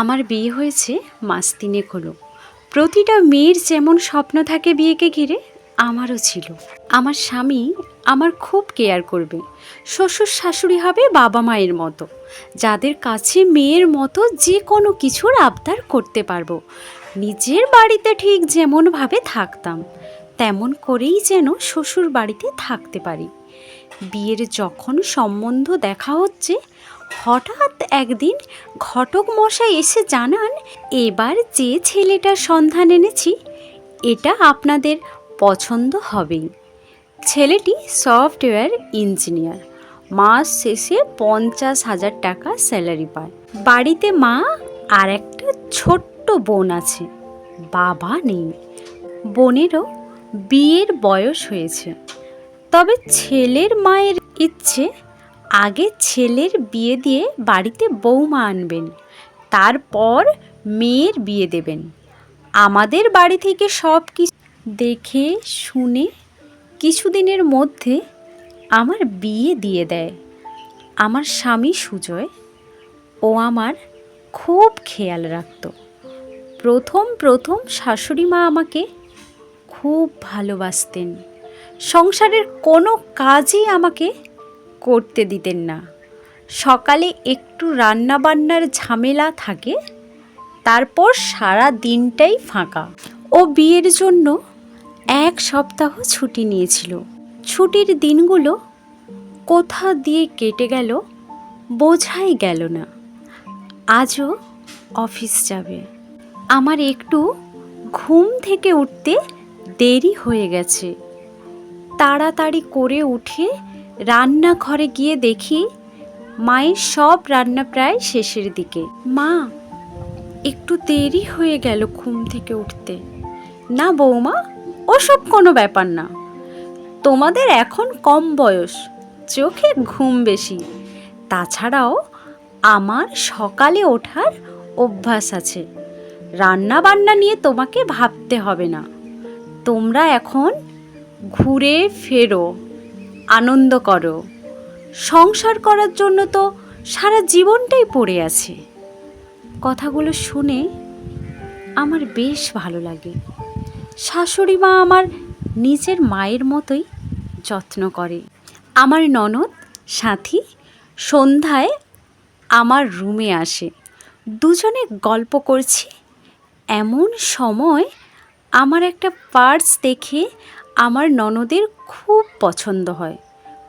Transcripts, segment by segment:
আমার বিয়ে হয়েছে মাস তিনেক হলো। প্রতিটা মেয়ের যেমন স্বপ্ন থাকে বিয়েকে ঘিরে, আমারও ছিল। আমার স্বামী আমার খুব কেয়ার করবে। শ্বশুর শাশুড়ি হবে বাবা মায়ের মতো। যাদের কাছে মেয়ের মতো যে কোনো কিছুর আবদার করতে পারব। নিজের বাড়িতে ঠিক যেমনভাবে থাকতাম, তেমন করেই যেন শ্বশুর বাড়িতে থাকতে পারি। বিয়ের যখন সম্বন্ধ দেখা হচ্ছে হঠাৎ একদিন ঘটক মশাই এসে জানান, এবার যে ছেলেটার সন্ধান এনেছি, এটা আপনাদের পছন্দ হবেই। ছেলেটি সফটওয়্যার ইঞ্জিনিয়ার। মাস শেষে পঞ্চাশ হাজার টাকা স্যালারি পায়। বাড়িতে মা আর একটা ছোট্ট বোন আছে। বাবা নেই। বোনেরও বিয়ের বয়স হয়েছে। তবে ছেলের মায়ের ইচ্ছে আগে ছেলের বিয়ে দিয়ে বাড়িতে বৌমা আনবেন, তারপর মেয়ের বিয়ে দেবেন। আমাদের বাড়ি থেকে সব কিছু দেখে, শুনে কিছুদিনের মধ্যে আমার বিয়ে দিয়ে দেয়। আমার স্বামী সুজয়, ও আমার খুব খেয়াল রাখতো। প্রথম প্রথম শাশুড়ি মা আমাকে খুব ভালোবাসতেন। সংসারের কোনো কাজই আমাকে করতে দিতেন না। সকালে একটু রান্নাবান্নার ঝামেলা থাকে, তারপর সারা দিনটাই ফাঁকা। ও বিয়ের জন্য এক সপ্তাহ ছুটি নিয়েছিল। ছুটির দিনগুলো কোথা দিয়ে কেটে গেল বোঝাই গেল না। আজও অফিস যাবে। আমার একটু ঘুম থেকে উঠতে দেরি হয়ে গেছে। তাড়াতাড়ি করে উঠে রান্নাঘরে গিয়ে দেখি মায়ের সব রান্না প্রায় শেষের দিকে। মা, একটু দেরি হয়ে গেল ঘুম থেকে উঠতে। না বৌমা, ওসব কোনো ব্যাপার না। তোমাদের এখন কম বয়স চোখে ঘুম বেশি। তাছাড়াও আমার সকালে ওঠার অভ্যাস আছে। রান্না বান্না নিয়ে তোমাকে ভাবতে হবে না। তোমরা এখন ঘুরে ফেরো। আনন্দ করো। সংসার করার জন্য তো সারা জীবনটাই পড়ে আছে। কথাগুলো শুনে আমার বেশ ভালো লাগে। শাশুড়ি মা আমার নিজের মায়ের মতোই যত্ন করে। আমার ননদ, সাথী সন্ধ্যায় আমার রুমে আসে। দুজনে গল্প করছি। এমন সময় আমার একটা পার্স দেখে আমার ননদের খুব পছন্দ হয়।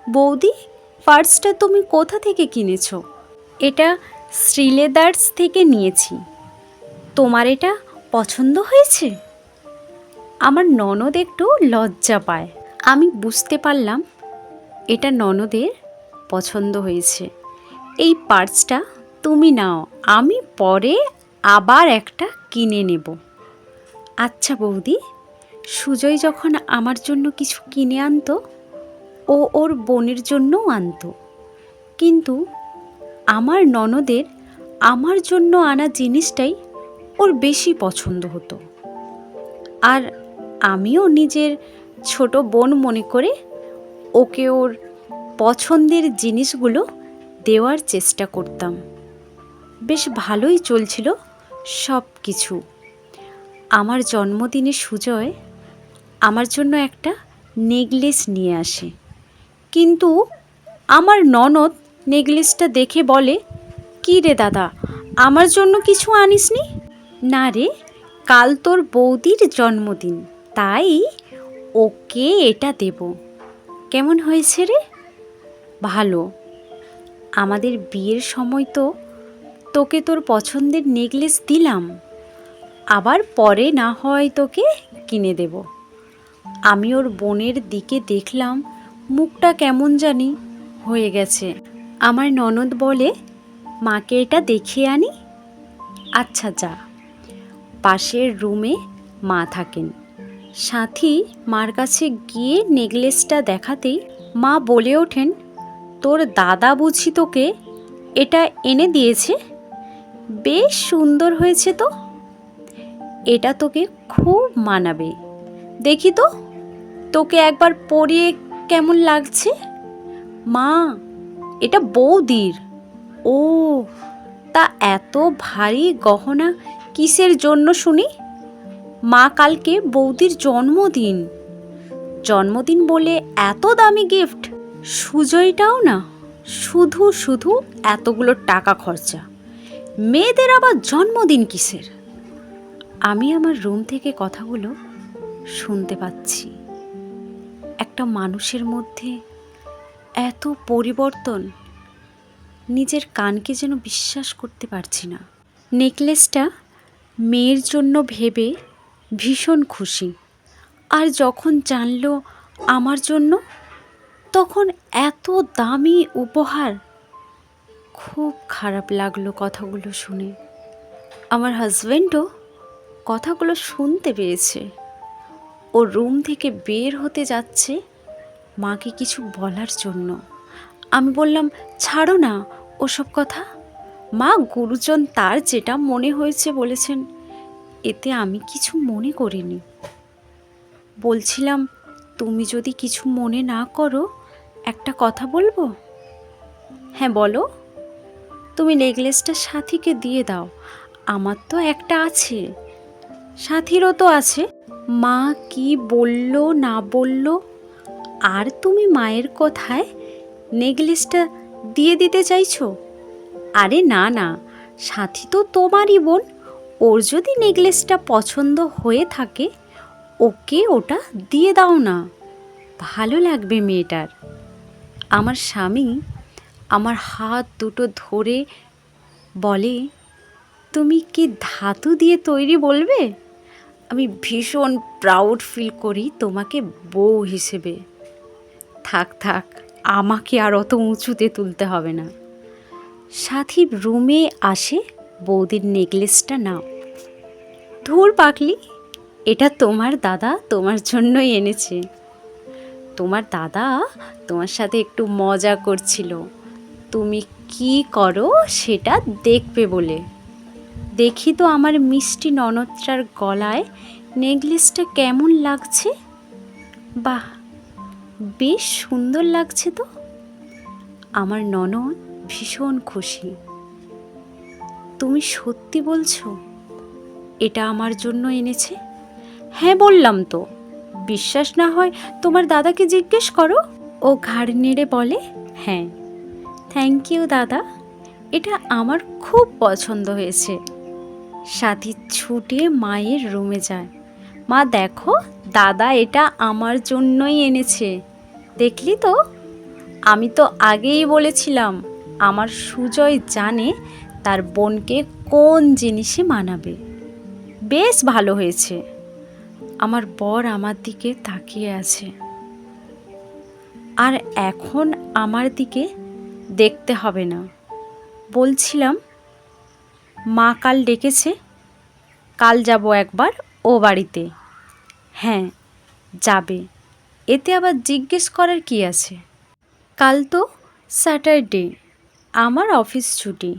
বৌদি, পার্সটা তুমি কোথা থেকে কিনেছো? এটা শ্রীলেদার্স থেকে নিয়েছি। তোমার এটা পছন্দ হয়েছে? আমার ননদ একটু লজ্জা পায়। আমি বুঝতে পারলাম, এটা ননদের পছন্দ হয়েছে। এই পার্সটা তুমি নাও, আমি পরে আবার একটা কিনে নেব। আচ্ছা বৌদি সুজয় যখন আমার জন্য কিছু কিনে আনতো, ও ওর বোনের জন্যও আনতো। কিন্তু আমার ননদের আমার জন্য আনা জিনিসটাই ওর বেশি পছন্দ হতো। আর আমিও নিজের ছোট বোন মনে করে ওকে ওর পছন্দের জিনিসগুলো দেওয়ার চেষ্টা করতাম। বেশ ভালোই চলছিল সব কিছু আমার জন্মদিনে সুজয় আমার জন্য একটা নেকলেস নিয়ে আসে। কিন্তু আমার ননদ নেকলেসটা দেখে বলে, কী রে দাদা, আমার জন্য কিছু আনিসনি? না রে, কাল তোর বৌদির জন্মদিন, তাই ওকে এটা দেব। কেমন হয়েছে রে? ভালো। আমাদের বিয়ের সময় তো তোকে তোর পছন্দের নেকলেস দিলাম। আবার পরে না হয় তোকে কিনে দেব। আমি ওর বোনের দিকে দেখলাম, মুখটা কেমন জানি হয়ে গেছে। আমার ননদ বলে, মাকে এটা দেখিয়ে আনি? আচ্ছা যা। পাশের রুমে মা থাকেন। সাথী মার কাছে গিয়ে নেকলেসটা দেখাতেই মা বলে ওঠেন, তোর দাদা বুঝি তোকে এটা এনে দিয়েছে? বেশ সুন্দর হয়েছে তো। এটা তোকে খুব মানাবে। দেখি তো, তোকে একবার পরিয়ে কেমন লাগছে? মা, এটা বৌদির। ও, তা এত ভারী গহনা কিসের জন্য শুনি? মা কালকে বৌদির জন্মদিন। জন্মদিন বলে এত দামি গিফট সুজয়টাও না, শুধু শুধু এতগুলো টাকা খরচা। মেয়েদের আবার জন্মদিন কিসের? আমি আমার রুম থেকে কথাগুলো শুনতে পাচ্ছি। একটা মানুষের মধ্যে এত পরিবর্তন, নিজের কানকে যেন বিশ্বাস করতে পারছি না। নেকলেসটা মেয়ের জন্য ভেবে ভীষণ খুশি। আর যখন জানলো আমার জন্য, তখন এত দামি উপহার। খুব খারাপ লাগল কথাগুলো শুনে। আমার হাজব্যান্ডও কথাগুলো শুনতে পেয়েছে। ও রুম থেকে বের হতে যাচ্ছে মাকে কিছু বলার জন্য। আমি বললাম, ছাড়ো না ওসব কথা। মা গুরুজন তার যেটা মনে হয়েছে বলেছেন, এতে আমি কিছু মনে করিনি। বলছিলাম, তুমি যদি কিছু মনে না করো, একটা কথা বলব? হ্যাঁ বলো। তুমি নেকলেসটা সাথীকে দিয়ে দাও। আমার তো একটা আছে। সাথীরও তো আছে। মা কি বলল, না বলল? আর তুমি মায়ের কথায় নেকলেসটা দিয়ে দিতে চাইছো? আরে না না। সাথী তো তোমারই বোন। ওর যদি নেকলেসটা পছন্দ হয়ে থাকে, ওকে ওটা দিয়ে দাও না। ভালো লাগবে মেয়েটার। আমার স্বামী আমার হাত দুটো ধরে বলে, তুমি কি ধাতু দিয়ে তৈরি বলবে? আমি ভীষণ প্রাউড ফিল করি তোমাকে বউ হিসেবে। থাক থাক, আমাকে আর অত উঁচুতে তুলতে হবে না। সাথী রুমে আসে বৌদির নেকলেসটা নাও। ধুর পাকলি এটা তোমার দাদা তোমার জন্যই এনেছে। তোমার দাদা তোমার সাথে একটু মজা করছিল। তুমি কি করো সেটা দেখবে বলে। দেখি তো আমার মিষ্টি ননদটার গলায় নেকলেসটা কেমন লাগছে। বাহ, বেশ সুন্দর লাগছে তো। আমার ননদ ভীষণ খুশি। তুমি সত্যি বলছো, এটা আমার জন্য এনেছে? হ্যাঁ বললাম তো। বিশ্বাস না হয় তোমার দাদাকে জিজ্ঞেস করো। ও ঘাড় নেড়ে বলে হ্যাঁ। থ্যাংক ইউ দাদা, এটা আমার খুব পছন্দ হয়েছে। সাথী ছুটে মায়ের রুমে যায়। মা, দেখো, দাদা এটা আমার জন্যই এনেছে। দেখলি তো? আমি তো আগেই বলেছিলাম, আমার সুজয় জানে তার বোনকে কোন জিনিসে মানাবে। বেশ ভালো হয়েছে। আমার বর আমার দিকে তাকিয়ে আছে। আর এখন আমার দিকে দেখতে হবে না। বলছিলাম মা কাল ডেকেছে, কাল যাব একবার ও বাড়িতে। হ্যাঁ যাবে। এতে আবার জিজ্ঞেস করার কি আছে? কাল তো স্যাটারডে, আমার অফিস ছুটি।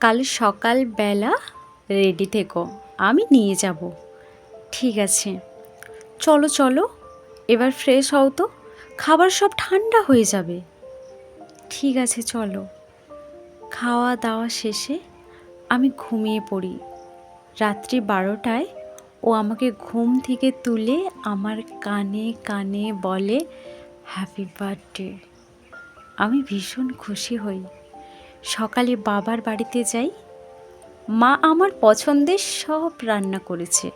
কাল সকালবেলা রেডি থেকো, আমি নিয়ে যাব। ঠিক আছে। চলো চলো, এবার ফ্রেশ হও তো, খাবার সব ঠান্ডা হয়ে যাবে। ঠিক আছে, চলো। খাওয়া দাওয়া শেষে আমি ঘুমিয়ে পড়ি। রাত্রি বারোটায় ও আমাকে ঘুম থেকে তুলে আমার কানে কানে বলে হ্যাপি বার্থডে আমি ভীষণ খুশি হই। সকালে বাবার বাড়িতে যাই। মা আমার পছন্দের সব রান্না করেছে।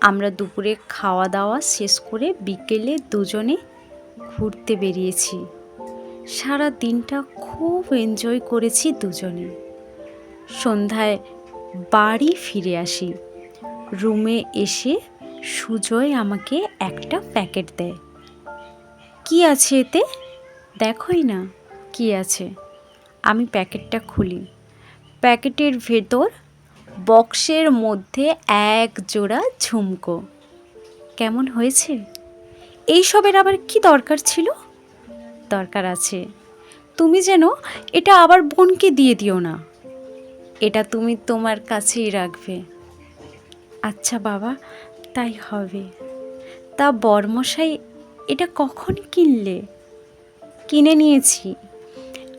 আমরা দুপুরে খাওয়া দাওয়া শেষ করে বিকেলে দুজনে ঘুরতে বেরিয়েছি। সারা দিনটা খুব এনজয় করেছি দুজনে। সন্ধ্যায় বাড়ি ফিরে আসি। রুমে এসে সুজয় আমাকে একটা প্যাকেট দেয়। কি আছে এতে? দেখোই না, কি আছে? আমি প্যাকেটটা খুলি। প্যাকেটের ভেতর বক্সের মধ্যে এক জোড়া ঝুমকো। কেমন হয়েছে? এইসবের আবার কি দরকার ছিল? দরকার আছে। তুমি যেন এটা আবার বোনকে দিয়ে দিও না। এটা তুমি তোমার কাছেই রাখবে। আচ্ছা বাবা, তাই হবে। তা বর্মশাই, এটা কখন কিনলে? কিনে নিয়েছি।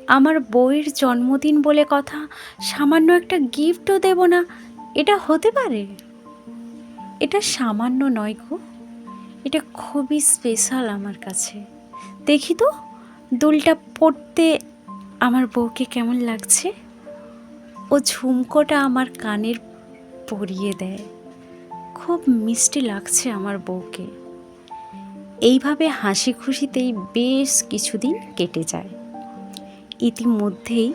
আমার বইয়ের জন্মদিন বলে কথা, সামান্য একটা গিফটও দেব না, এটা হতে পারে? এটা সামান্য নয় গো, এটা খুবই স্পেশাল আমার কাছে। দেখি তো, দুলটা পড়তে আমার বউকে কেমন লাগছে? ও ঝুমকোটা আমার কানের পরিয়ে দেয়। খুব মিষ্টি লাগছে আমার বউকে। এইভাবে হাসি খুশিতেই বেশ কিছুদিন কেটে যায়। ইতিমধ্যেই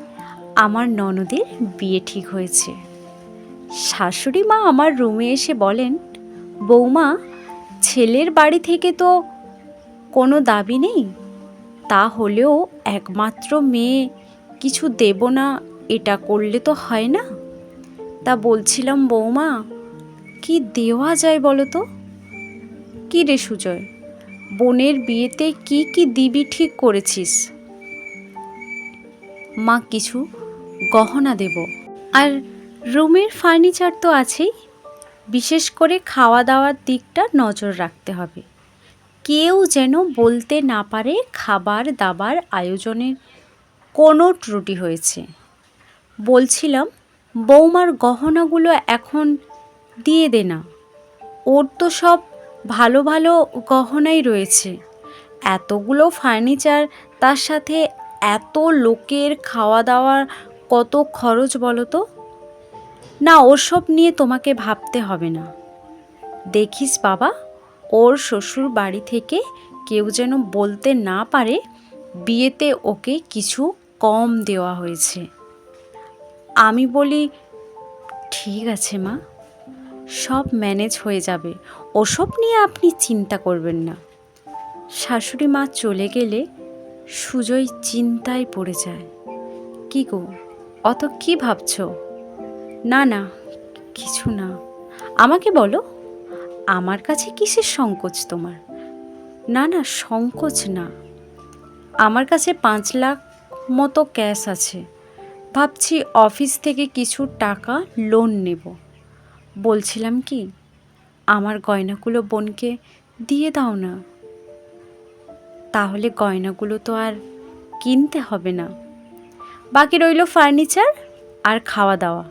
আমার ননদের বিয়ে ঠিক হয়েছে। শাশুড়ি মা আমার রুমে এসে বলেন বৌমা ছেলের বাড়ি থেকে তো কোনো দাবি নেই। তা হলেও একমাত্র মেয়ে কিছু দেব না এটা করলে তো হয় না? তা বলছিলাম, বৌমা, কি দেওয়া যায় বলো তো? কি রে সুজয়, বোনের বিয়েতে কি কি দিবি ঠিক করেছিস? মা কিছু গহনা দেব। আর রুমের ফার্নিচার তো আছেই, বিশেষ করে খাওয়া দাওয়ার দিকটা নজর রাখতে হবে। কেউ যেন বলতে না পারে খাবার দাবার আয়োজনের কোনো ত্রুটি হয়েছে। বলছিলাম, বৌমার গহনাগুলো এখন দিয়ে দে না। ওর তো সব ভালো ভালো গহনাই রয়েছে। এতগুলো ফার্নিচার, তার সাথে এত লোকের খাওয়া দাওয়ার কত খরচ বলো তো? না, ওসব নিয়ে তোমাকে ভাবতে হবে না। দেখিস বাবা, ওর শ্বশুর বাড়ি থেকে কেউ যেন বলতে না পারে, বিয়েতে ওকে কিছু কম দেওয়া হয়েছে। আমি বলি, ঠিক আছে মা, সব ম্যানেজ হয়ে যাবে। ওসব নিয়ে আপনি চিন্তা করবেন না। শাশুড়ি মা চলে গেলে সুজয় চিন্তায় পড়ে যায়। কি গো, অত কি ভাবছ? না না, কিছু না। আমাকে বলো, আমার কাছে কিসের সংকোচ তোমার? না না, সংকোচ না। আমার কাছে পাঁচ লাখ মতো ক্যাশ আছে। ভাবছি অফিস থেকে কিছু টাকা লোন নেব। বলছিলাম কি, আমার গয়নাগুলো বোনকে দিয়ে দাও না। তাহলে গয়নাগুলো তো আর কিনতে হবে না। বাকি রইল ফার্নিচার আর খাওয়া দাওয়া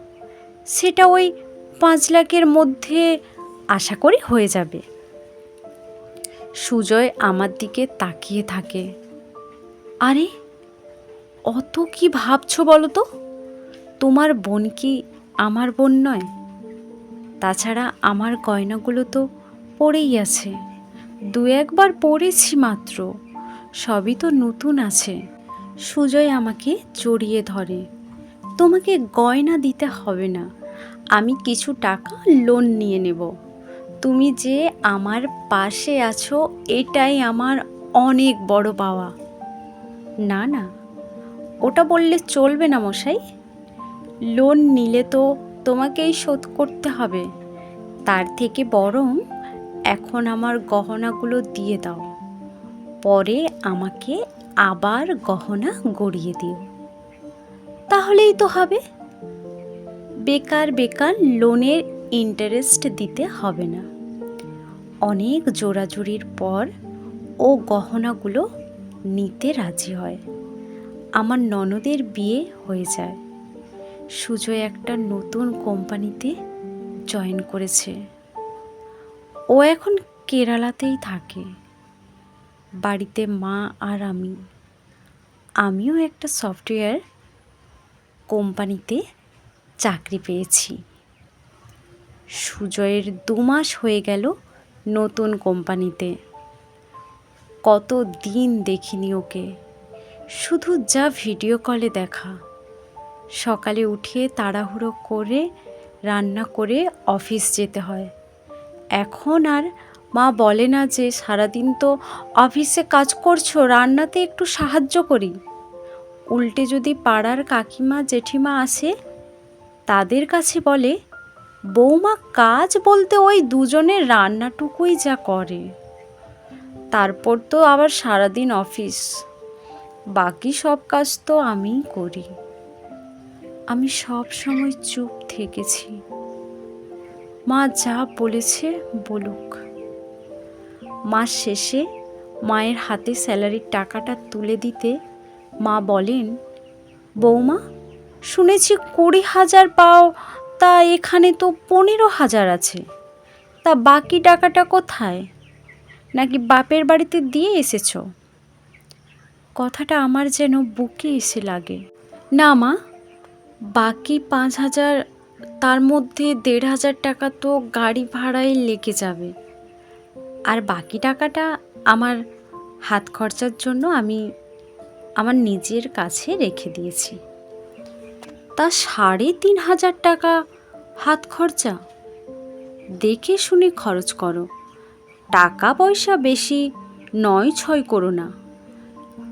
সেটা ওই পাঁচ লাখের মধ্যে আশা করি হয়ে যাবে। সুজয় আমার দিকে তাকিয়ে থাকে। আরে অত কি ভাবছ বলো তো? তোমার বোন কি আমার বোন নয়? তাছাড়া আমার গয়নাগুলো তো পড়েই আছে। দু একবার পড়েছি মাত্র। সবই তো নতুন আছে। সুজয় আমাকে জড়িয়ে ধরে। তোমাকে গয়না দিতে হবে না। আমি কিছু টাকা লোন নিয়ে নেব। তুমি যে আমার পাশে আছো, এটাই আমার অনেক বড় পাওয়া। না না। ওটা বললে চলবে না মশাই। লোন নিলে তো তোমাকেই শোধ করতে হবে। তার থেকে বরং এখন আমার গহনাগুলো দিয়ে দাও। পরে আমাকে আবার গহনা গড়িয়ে দিও। তাহলেই তো হবে। বেকার বেকার লোনের ইন্টারেস্ট দিতে হবে না। অনেক জোরাজুরির পর ও গহনাগুলো নিতে রাজি হয়। আমার ননদের বিয়ে হয়ে যায়। সুজয় একটা নতুন কোম্পানিতে জয়েন করেছে। ও এখন কেরালাতেই থাকে। বাড়িতে মা আর আমি। আমিও একটা সফটওয়্যার কোম্পানিতে চাকরি পেয়েছি। সুজয়ের দু মাস হয়ে গেল নতুন কোম্পানিতে। কত দিন দেখিনি ওকে। শুধু যা ভিডিও কলে দেখা। সকালে উঠে তাড়াহুড়ো করে রান্না করে অফিস যেতে হয়। এখন আর মা বলে না যে সারাদিন তো অফিসে কাজ করছ, রান্নাতে একটু সাহায্য করি। উল্টে যদি পাড়ার কাকিমা, জেঠিমা আসে, তাদের কাছে বলে, বৌমা, কাজ বলতে ওই দুজনের রান্নাটুকুই যা করে। তারপর তো আবার সারাদিন অফিস। বাকি সব কাজ তো আমিই করি। আমি সব সময় চুপ থেকেছি। মা যা বলেছে বলুক। মাস শেষে মায়ের হাতে স্যালারির টাকাটা তুলে দিতে মা বলেন, বৌমা, শুনেছি কুড়ি হাজার পাও, তা এখানে তো পনেরো হাজার আছে। তা বাকি টাকাটা কোথায়? নাকি বাপের বাড়িতে দিয়ে এসেছ? কথাটা আমার যেন বুকে এসে লাগে। না মা, বাকি পাঁচ হাজার, তার মধ্যে দেড় হাজার টাকা তো গাড়ি ভাড়ায় লেগে যাবে। আর বাকি টাকাটা আমার হাত খরচার জন্য আমি আমার নিজের কাছে রেখে দিয়েছি। তা সাড়ে তিন হাজার টাকা হাত খরচা? দেখে শুনে খরচ করো। টাকা পয়সা বেশি নয় ছয় করো না।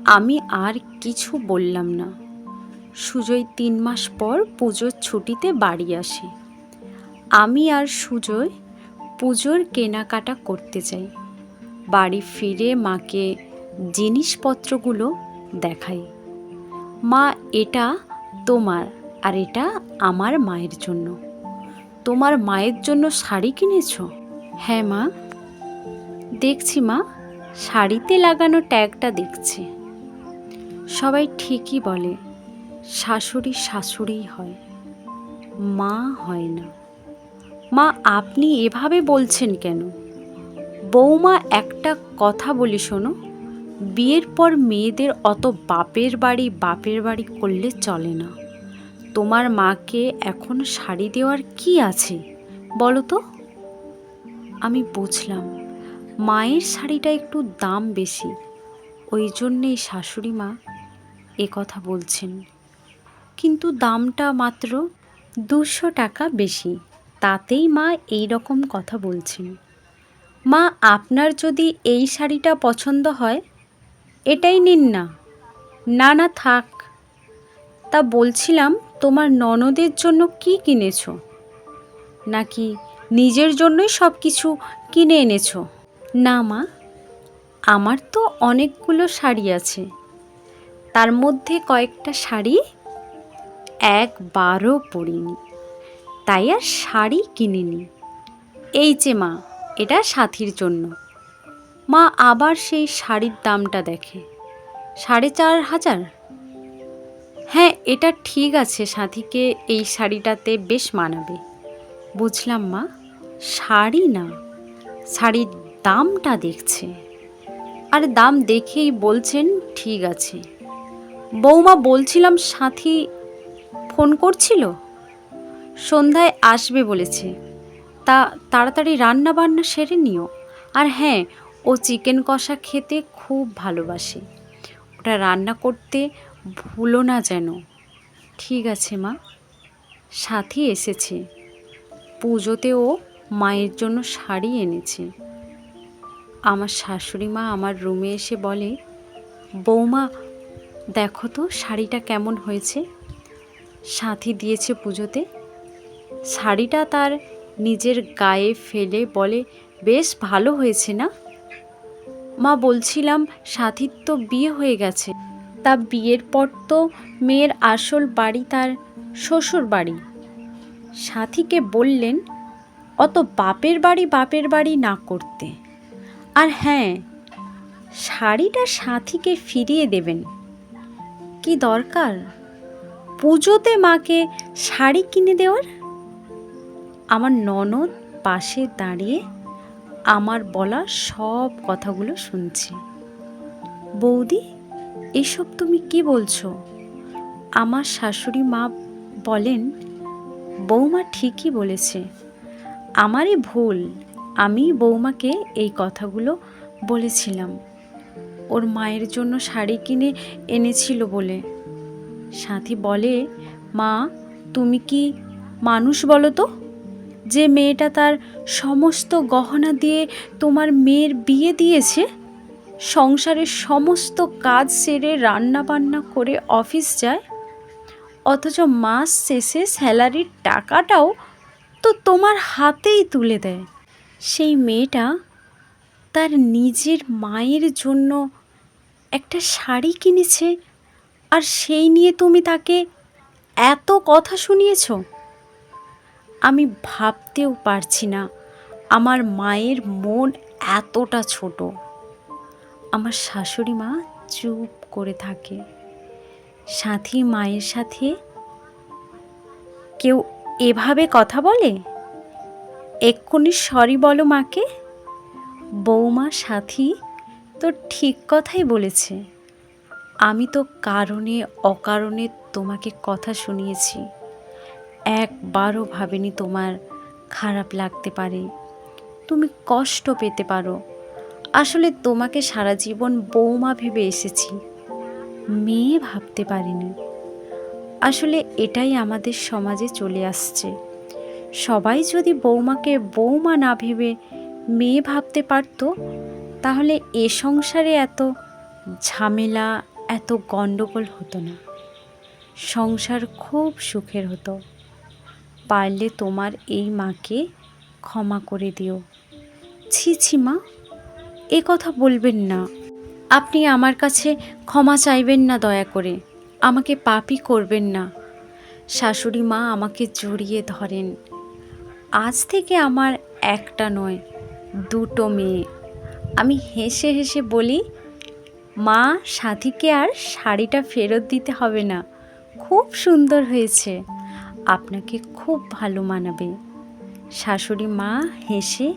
আমি আর কিছু বললাম না। সুজয় তিন মাস পর পুজোর ছুটিতে বাড়ি আসে। আমি আর সুজয় পুজোর কেনাকাটা করতে যাই। বাড়ি ফিরে মাকে জিনিসপত্রগুলো দেখাই। মা, এটা তোমার আর এটা আমার মায়ের জন্য। তোমার মায়ের জন্য শাড়ি কিনেছো? হ্যাঁ মা। দেখছি মা, শাড়িতে লাগানো ট্যাগটা দেখছি। সবাই ঠিকই বলে, শাশুড়ি শাশুড়িই হয়, মা হয় না। মা, আপনি এভাবে বলছেন কেন? বৌমা একটা কথা বলি শোনো, বিয়ের পর মেয়েদের অত বাপের বাড়ি বাপের বাড়ি করলে চলে না। তোমার মাকে এখন শাড়ি দেওয়ার কি আছে, বলো তো? আমি বুঝলাম, মায়ের শাড়িটা একটু দাম বেশি, ওই জন্যেই শাশুড়ি মা এ কথা বলছেন। কিন্তু দামটা মাত্র দুশো টাকা বেশি। তাতেই মা এই রকম কথা বলছেন। মা, আপনার যদি এই শাড়িটা পছন্দ হয়, এটাই নিন না। না না, থাক। তা বলছিলাম, তোমার ননদের জন্য কি কিনেছ? নাকি নিজের জন্যই সব কিছু কিনে এনেছো? না, মা। আমার তো অনেকগুলো শাড়ি আছে। তার মধ্যে কয়েকটা শাড়ি একবারও পরিনি। তাই আর শাড়ি কিনিনি। এই যে মা, এটা সাথীর জন্য। মা আবার সেই শাড়ির দামটা দেখে। সাড়ে চার হাজার? হ্যাঁ এটা ঠিক আছে, সাথীকে এই শাড়িটাতে বেশ মানাবে। বুঝলাম মা, শাড়ি না, শাড়ির দামটা দেখছে। আর দাম দেখেই বলছেন, ঠিক আছে। বৌমা বলছিলাম সাথী ফোন করছিল? সন্ধ্যায় আসবে বলেছে। তা তাড়াতাড়ি রান্না বান্না সেরে নিও। আর হ্যাঁ ও চিকেন কষা খেতে খুব ভালোবাসে। ওটা রান্না করতে ভুলো না যেন। ঠিক আছে মা। সাথী এসেছে। পুজোতে ও মায়ের জন্য শাড়ি এনেছে। আমার শাশুড়ি মা আমার রুমে এসে বলে, বৌমা দেখো তো শাড়িটা কেমন হয়েছে। সাথী দিয়েছে পুজোতে। শাড়িটা তার নিজের গায়ে ফেলে বলে, বেশ ভালো হয়েছে না? মা বলছিলাম, সাথীর তো বিয়ে হয়ে গেছে। তা বিয়ের পর তো মেয়ের আসল বাড়ি তার শ্বশুর বাড়ি। সাথীকে বললেন, অত বাপের বাড়ি বাপের বাড়ি না করতে। আর হ্যাঁ শাড়িটা সাথীকে ফিরিয়ে দেবেন। কি দরকার? পুজোতে মাকে শাড়ি কিনে দেওয়ার? আমার ননদ পাশে দাঁড়িয়ে আমার বলা সব কথাগুলো শুনছে। বৌদি, এসব তুমি কি বলছো? আমার শাশুড়ি মা বলেন, বৌমা ঠিকই বলেছে। আমারই ভুল, আমি বৌমাকে এই কথাগুলো বলেছিলাম। ওর মায়ের জন্য শাড়ি কিনে এনেছিল বলে। সাথী বলে, মা, তুমি কি মানুষ বলো তো? যে মেয়েটা তার সমস্ত গহনা দিয়ে তোমার মেয়ের বিয়ে দিয়েছে, সংসারের সমস্ত কাজ সেরে রান্না বান্না করে অফিস যায়? অথচ মাস শেষে স্যালারির টাকাটাও তো তোমার হাতেই তুলে দেয়। সেই মেয়েটা তার নিজের মায়ের জন্য একটা শাড়ি কিনেছে আর সেই নিয়ে তুমি তাকে এত কথা শুনিয়েছ? আমি ভাবতেও পারছি না আমার মায়ের মন এতটা ছোট। আমার শাশুড়ি মা চুপ করে থাকে। সাথী মায়ের সাথে কেউ এভাবে কথা বলে? এক্ষুনি সরি বলো মাকে। বৌমা, সাথী তো ঠিক কথাই বলেছে। আমি তো কারণে, অকারণে তোমাকে কথা শুনিয়েছি। একবারও ভাবিনি তোমার খারাপ লাগতে পারে। তুমি কষ্ট পেতে পারো। আসলে তোমাকে সারা জীবন বৌমা ভেবে এসেছি। মেয়ে ভাবতে পারিনি। আসলে এটাই আমাদের সমাজে চলে আসছে। সবাই যদি বৌমাকে বৌমা না ভেবে মেয়ে ভাবতে পারতো তাহলে এ সংসারে এত ঝামেলা, এত গণ্ডগোল হতো না। সংসার খুব সুখের হতো। পারলে তোমার এই মাকে ক্ষমা করে দিও। ছি ছি মা, এ কথা বলবেন না। আপনি আমার কাছে ক্ষমা চাইবেন না দয়া করে। আমাকে পাপই করবেন না। শাশুড়ি মা আমাকে জড়িয়ে ধরেন। আজ থেকে আমার একটা নয়, দুটো মেয়ে। আমি হেসে হেসে বলি, মা, সাথীকে আর শাড়িটা ফেরত দিতে হবে না। খুব সুন্দর হয়েছে। আপনাকে খুব ভালো মানাবে। শাশুড়ি মা হেসে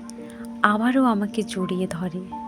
আবারও আমাকে জড়িয়ে ধরে।